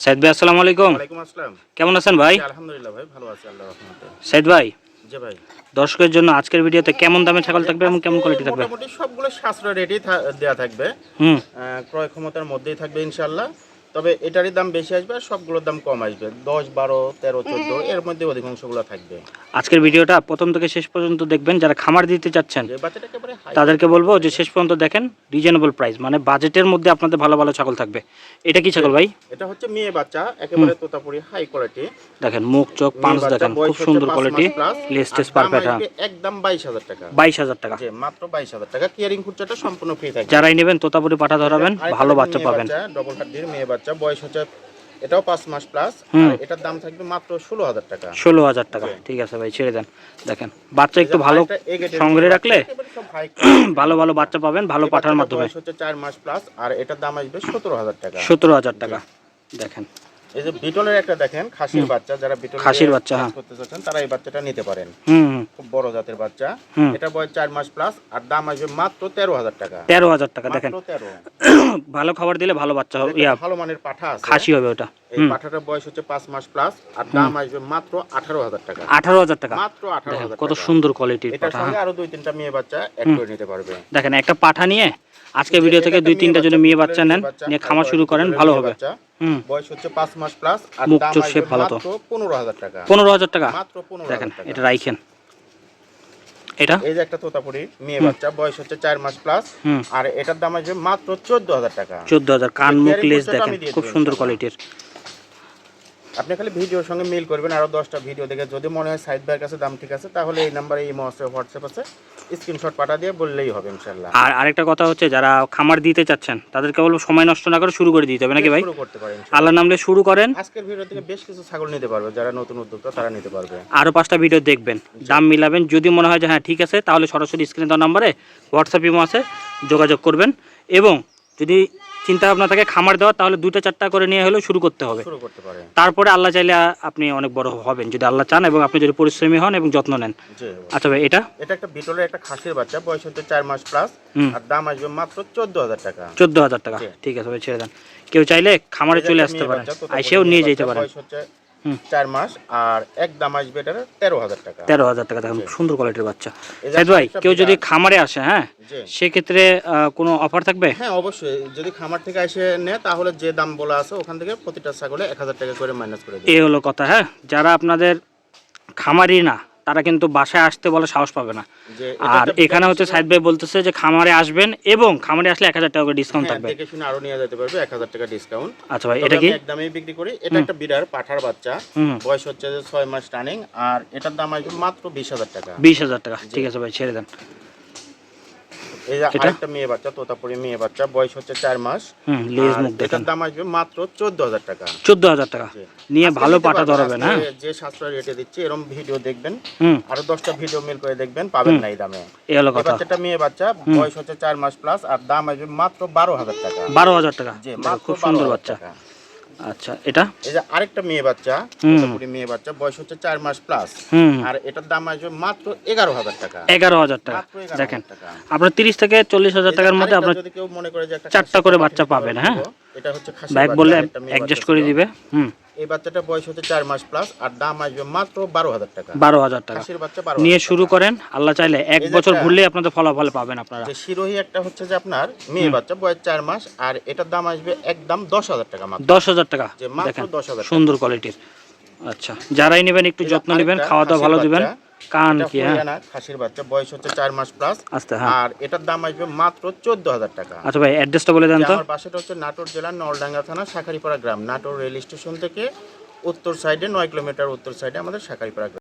সাইদ ভাই আসসালামু আলাইকুম। ওয়ালাইকুম আসসালাম। কেমন আছেন ভাই? আলহামদুলিল্লাহ ভাই ভালো আছি আল্লাহ রহমতে। সাইদ ভাই জি ভাই। দর্শকের জন্য আজকের ভিডিওতে কেমন দামে ছাগল থাকবে এবং কেমন কোয়ালিটি থাকবে? মোটামুটি সবগুলো সাশ্রয় রেটই দেওয়া থাকবে। হুম। ক্রয় ক্ষমতার মধ্যেই থাকবে ইনশাল্লাহ তবে এটারই দাম বেশি আসবে আর সবগুলোর দাম কম আসবে। দশ বারো তেরো চোদ্দ এর মধ্যে অধিকাংশগুলো থাকবে। আজকের ভিডিওটা প্রথম থেকে শেষ পর্যন্ত দেখবেন। যারা খামার দিতে চাচ্ছেন তাদেরকে বলব যে শেষ পর্যন্ত দেখেন রিজনেবল প্রাইস মানে বাজেটের মধ্যে আপনাদের ভালো ভালো ছাগল থাকবে। এটা কি ছাগল ভাই? এটা হচ্ছে মেয়ে বাচ্চা একেবারে তোতাপুরি হাই কোয়ালিটি দেখেন মুখ চোখ পাঁচ দেখেন খুব সুন্দর কোয়ালিটি লেস্টেস পারফেক্ট হ্যাঁ। একদম বাইশ হাজার টাকা। বাইশ হাজার টাকা। মাত্র বাইশ হাজার টাকা। কেয়ারিং খুচরাটা সম্পূর্ণ ফ্রি থাকবে। যারাই নেবেন তোতাপুরি পাঠা ধরাবেন ভালো বাচ্চা পাবেন। ডবল হাড্ডির মেয়ে বাচ্চা। বয়স হচ্ছে এটাও পাঁচ মাস প্লাস এটার দাম থাকবে মাত্র ষোলো হাজার টাকা। ষোলো হাজার টাকা। ঠিক আছে ভাই ছেড়ে দেন। দেখেন বাচ্চা একটু ভালো সংগ্রহে রাখলে ভালো ভালো বাচ্চা পাবেন ভালো পাঠার মাধ্যমে। হচ্ছে চার মাস প্লাস আর এটার দাম আসবে সতেরো হাজার টাকা। সতেরো হাজার টাকা। দেখেন এই যে বিটলের একটা দেখেন খাসির বাচ্চা যারা বিটল খাসির বাচ্চা, হ্যাঁ। করতে চাচ্ছেন তারা এই বাচ্চাটা নিতে পারেন। খুব বড় জাতের বাচ্চা। এটা বয়স চার মাস প্লাস আর দাম আসবে মাত্র তেরো হাজার টাকা। তেরো হাজার টাকা দেখেন। ভালো খাবার দিলে ভালো বাচ্চা হবে ভালো মানের পাঠা খাসি হবে ওটা। এই পাঠাটার বয়স হচ্ছে পাঁচ মাস প্লাস আর দাম আসবে মাত্র আঠারো হাজার টাকা। আঠারো হাজার টাকা। মাত্র আঠারো হাজার কত সুন্দর কোয়ালিটির এটার সঙ্গে হ্যাঁ। আরও দুই তিনটা মেয়ে বাচ্চা অ্যাড করে নিতে পারবে। দেখেন একটা পাঠা নিয়ে আজকে ভিডিও থেকে দুই তিনটা যদি মেয়ে বাচ্চা নেন নিয়ে খামার শুরু করেন ভালো হবে। বয়স হচ্ছে পাঁচ মাস প্লাস আর দাম আসবে shape ভালো তো। মাত্র পনেরো হাজার টাকা। পনেরো হাজার টাকা? মাত্র পনেরো দেখেন এটা রাইখেন। এটা? এই যে একটা তোতাপুরি মেয়ে বাচ্চা বয়স হচ্ছে চার মাস প্লাস আর এটার দাম আসবে মাত্র চোদ্দ হাজার টাকা। চোদ্দ হাজার। কান মুখ লেস দেখেন খুব সুন্দর কোয়ালিটির আপনি খালি ভিডিওর সঙ্গে মিল করবেন আরও দশটা ভিডিও দেখে। যদি মনে হয় সাইড ভাইয়ের কাছে দাম ঠিক আছে তাহলে এই নাম্বারে এই মহাশয় হোয়াটসঅ্যাপ আছে স্ক্রিনশট পাঠা দিয়ে বললেই হবে ইনশাল্লাহ। আর আরেকটা কথা হচ্ছে যারা খামার দিতে চাচ্ছেন তাদেরকে বলব সময় নষ্ট না করে শুরু করে দিতে হবে নাকি ভাই? শুরু করতে পারেন আল্লাহ নামলে শুরু করেন। আজকের ভিডিও থেকে বেশ কিছু ছাগল নিতে পারবে যারা নতুন উদ্যোক্তা তারা নিতে পারবে। আরও পাঁচটা ভিডিও দেখবেন দাম মিলাবেন। যদি মনে হয় যে হ্যাঁ ঠিক আছে তাহলে সরাসরি স্ক্রিনে দেওয়া নাম্বারে হোয়াটসঅ্যাপ ইমো আছে যোগাযোগ করবেন। এবং যদি চিন্তা ভাবনা থাকে খামার দেওয়া তাহলে দুইটা চারটা করে নিয়ে হলেও শুরু করতে হবে। শুরু করতে পারেন তারপরে আল্লাহ চাইলে আপনি অনেক বড় হবেন যদি আল্লাহ চান এবং আপনি যদি পরিশ্রমী হন এবং যত্ন নেন। আচ্ছা ভাই এটা? এটা একটা বিটলের একটা খাসির বাচ্চা বয়স হচ্ছে চার মাস প্লাস আর দাম আসবে মাত্র চোদ্দ হাজার টাকা। চোদ্দ হাজার টাকা। ঠিক আছে ভাই ছেড়ে দেন। কেউ চাইলে খামারে চলে আসতে পারে সেও আইসেও নিয়ে যেতে পারে বয়স হচ্ছে। চার মাস আর এক দাম আসবে তেরো হাজার টাকা। তেরো হাজার টাকা দেখেন সুন্দর কোয়ালিটির বাচ্চা। সাইদ ভাই কেউ যদি খামারে আসে হ্যাঁ সেক্ষেত্রে কোনো অফার থাকবে? হ্যাঁ অবশ্যই। যদি খামার থেকে এসে নেয় তাহলে যে দাম বলা আছে ওখান থেকে প্রতিটা ছাগলে এক হাজার টাকা করে মাইনাস করে এই হলো কথা হ্যাঁ। যারা আপনাদের খামারই না তারা কিন্তু বাসায় আসতে বলে সাহস পাবে না। আর এখানে হচ্ছে সাইদ ভাই বলতেছে যে খামারে আসবেন এবং খামারে আসলে এক হাজার টাকা করে ডিসকাউন্ট হ্যাঁ, থাকবে। দেখে শুনে আরও নিয়ে যেতে পারবে এক হাজার টাকা ডিসকাউন্ট আচ্ছা ভাই এটা কি? একদমই বিক্রি করি। এটা একটা বিড়ার পাঠার বাচ্চা। বয়স হচ্ছে যে ছয় মাস রানিং আর এটার দাম আসবে মাত্র বিশ হাজার টাকা। বিশ হাজার টাকা। ঠিক আছে ভাই ছেড়ে দেন। এই যে? আরেকটা মেয়ে বাচ্চা তোতাপুরি মেয়ে বাচ্চা। বয়স হচ্ছে চার মাস। লেজ মুখ এটার দাম আসবে মাত্র চোদ্দ হাজার টাকা। চোদ্দ হাজার টাকা নিয়ে ভালো পাটা হ্যাঁ যে সাশ্রয় রেটে দিচ্ছি এরকম ভিডিও দেখবেন। আরও দশটা ভিডিও মিল করে দেখবেন পাবেন না এই দামে। এই হলো কথা। বাচ্চাটা মেয়ে বাচ্চা বয়স হচ্ছে চার মাস প্লাস আর দাম আসবে মাত্র বারো হাজার টাকা। বারো হাজার টাকা। খুব সুন্দর বাচ্চা। আচ্ছা এটা এই যে আরেকটা মেয়ে বাচ্চা হুম। মেয়ে বাচ্চা বয়স হচ্ছে চার মাস প্লাস আর এটার দাম আসবে মাত্র এগারো হাজার টাকা এগারো হাজার টাকা দেখেন। আপনার তিরিশ থেকে চল্লিশ হাজার টাকার মধ্যে আপনার যদি কেউ মনে করে যে একটা চারটা করে বাচ্চা পাবেন, হ্যাঁ? এটা হচ্ছে খাসি বাচ্চা, বললে অ্যাডজাস্ট করে দিবে হুম। এই বাচ্চাটা বয়স হচ্ছে চার মাস প্লাস আর দাম আসবে মাত্র বারো হাজার টাকা। বারো হাজার টাকা। খাসির বাচ্চা নিয়ে শুরু করেন আল্লাহ চাইলে এক বছর ঘুরলেই আপনাদের ফলাফল পাবেন আপনারা। যে শিরোহী একটা হচ্ছে যে আপনার মেয়ে বাচ্চা বয়স চার মাস আর এটার দাম আসবে একদম দশ হাজার টাকা মাত্র। দশ হাজার টাকা। যে মাত্র দশ হাজার সুন্দর কোয়ালিটির আচ্ছা যারাই নেবেন একটু যত্ন নেবেন খাওয়া দাওয়া ভালো দিবেন। কান কি হ্যাঁ? খাসির বাচ্চা। বয়স হচ্ছে চার মাস প্লাস হ্যাঁ। আর এটার দাম আসবে মাত্র চোদ্দ হাজার টাকা। আচ্ছা ভাই অ্যাড্রেসটা বলে দেন যে তো আমার বাসাটা হচ্ছে নাটোর জেলার নলডাঙ্গা থানা শাখারিপাড়া গ্রাম। নাটোর রেল স্টেশন থেকে উত্তর সাইডে নয় কিলোমিটার উত্তর সাইডে আমাদের শাখারিপাড়া গ্রাম।